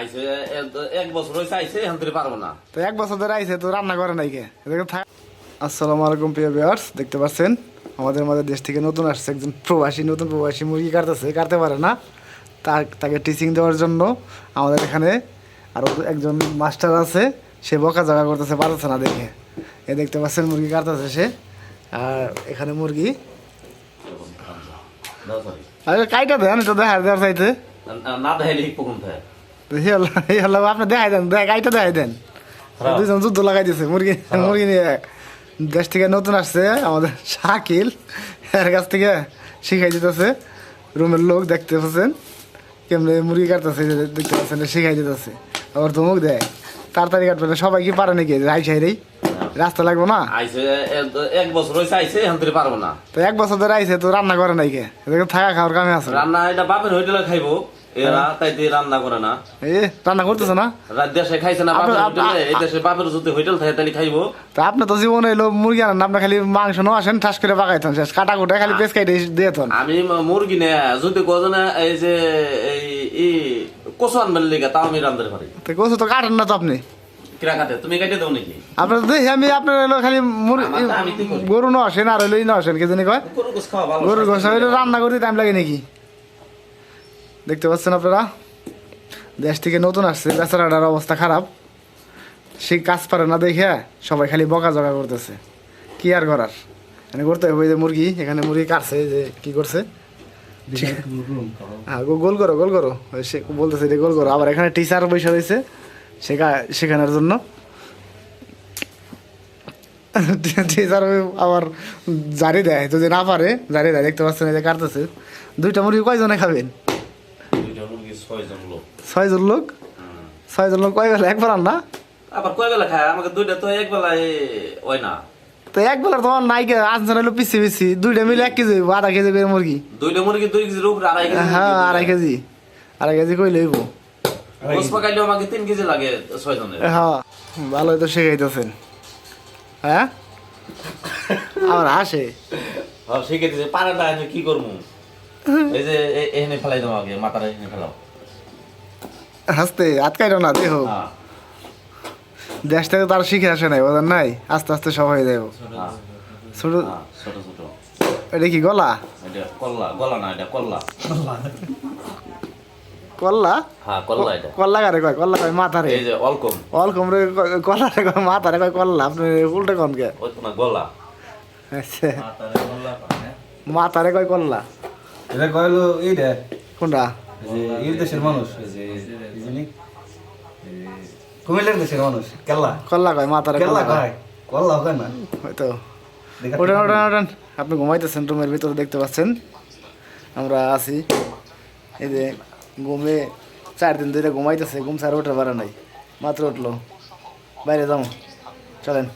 আইসে এক বছর হয়েছে আইসে এখান থেকে পারব না। তো এক বছর ধরে আইছে তো রান্না করে নাই কে? আসসালামু আলাইকুম প্রিয় ভিউয়ার্স দেখতে পাচ্ছেন? আমাদের দেশ থেকে নতুন আসছে একজন প্রবাসী নতুন প্রবাসী মুরগি কাটতেছে কাটতে পারে না। তার তাকে টিচিং দেওয়ার জন্য আমাদের এখানে আরও একজন মাস্টার আছে সে বকা জাগা করতেছে পারতেছে না দেখে। এ দেখতে পাচ্ছেন মুরগি কাটতেছে সে। আর এখানে মুরগি। আরে কাইটা দেন এটা দেখা দেওয়ার চাইতে। না- না দেখাইলে হিপ কখন থাকে আপনি দেখাই দেন দেখ গাইটা দেখাই দেন। হ্যাঁ। যুদ্ধ লাগাই দিছে মুরগি মুরগি নিয়ে। দেশ থেকে নতুন আসছে আমাদের শাকিল। এর কাছ থেকে শিখাই দিতেছে। রুমের লোক দেখতে পাচ্ছেন। কেমনে মুরগি কাটতেছে দেখতে পাচ্ছেন শিখাই দিতেছে। আবার ধমক দেয়। তাড়াতাড়ি কাটবে না সবাই কি পারে নাকি? রাই সাইরেই রাস্তা লাগবো না? এক বছর হয়েছে আইসে এখান থেকে পারব না। তো এক বছর ধরে আইছে তো রান্না করে নাই কে থাকা খাওয়ার কামে আছে। রান্না এটা বাপের হোটেলে খাইবো। এরা তাই রান্না করে না। এ রান্না করতেছে না? দেশে খাইছে না আপনার- এই দেশে বাপের যদি হোটেল থাকে তাহলে খাইবো। তা আপনি তো জীবনে এলো মুরগি আনেন আপনি খালি মাংস নো আসেন ঠাস করে পাকাইতেন শেষ। কাটা কুটা খালি পেস কাইটে দিয়ে তন আমি মুরগি নে যদি কোজনে এই যে এই কচু আনবেন লিগা তাও আমি রান্ধতে পারি তো কোথাও তো কাটেন না তো আপনি? কিরা কাটে? তুমি কাটে দাও নাকি? আপনার দেখি আমি আপনার এলো খালি? গরু ন আসেন আর হইল ই ন আসেন কি জানি কয়? গরু গোস খাওয়া রান্না করতে টাইম লাগে নাকি? দেখতে পাচ্ছেন আপনারা? দেশ থেকে নতুন আসছে বেচারাটার অবস্থা খারাপ। সে কাজ পারে না দেখে সবাই খালি বকা জগা করতেছে। কি আর করার? এখানে করতে হবে যে মুরগি এখানে মুরগি কাটছে যে কি করছে? হ্যাঁ গোল করো গোল করো। সে বলতেছে যে গোল করো। আবার এখানে টিচার বসে রয়েছে শেখা শেখানোর জন্য। টিচার আবার জারি দেয় যদি না পারে জারি দেয়। দেখতে পাচ্ছেন যে কাটতেছে। দুইটা মুরগি কয়জনে খাবেন? ছয়জন লোক। ছয়জন লোক? ছয়জন লোক কয় বেলা? একবার না? আবার কয় বেলা খায়? আমাকে দুইটা তো এক বেলায় হয় না। তো এক বেলা তোমার নাইকে আনছেন হলো পিসি পিসি। দুইটা মিলে এক কেজি আধা কেজি করে মুরগি। দুইটা মুরগি দুই কেজির উপরে আড়াই কেজি হ্যাঁ আড়াই কেজি। আড়াই কেজি কই লইব গোস পাকাইলেও আমাকে তিন কেজি লাগে ছয়জনের। হ্যাঁ ভালোই তো শেখাইতেছেন। হ্যাঁ? আমার হাসে। হ্যাঁ কি করব? এই যে এখানে ফেলাই দাও আগে মাথাটা এখানে ফেলাও। হাসতে আটকাইটো না দেহ। হ্যাঁ দেশ থেকে তার শিখে আসে নাই ওদের নাই? আস্তে আস্তে সব হয়ে যাব ছোট ছোট ছোট। এটা কি গলা? এটা কল্লা গলা না এটা কল্লা। কল্লা। হ্যাঁ কল্লা এটা। কল্লা কারে কয়? কল্লা কয় মাথা রে এই যে অলকম। অলকম রে কয়- কল্লা রে কয় মাথা রে কয় কল্লা? আপনি উল্টে কন কে? ওই তোমার গলা। আচ্ছা। মাথা রে কয় কল্লা? এটা কইলো এইটা? কোনটা? এই দেশের মানুষ। এই যে। জানি কুমিল্লার দেশে মানুষ কেল্লা? কল্লা কয় মাতার কেল্লা কয়? কল্লা কয় না? হয়তো। দেখা ওঠান ওঠান ওঠান। আপনি ঘুমাইতেছেন রুমের ভিতরে দেখতে পাচ্ছেন। আমরা আছি। এই যে ঘুমে চার দিন ধরে ঘুমাইতেছে ঘুম ছাড়া ওঠে পারে নাই। মাত্র উঠল। বাইরে যাও। চলেন।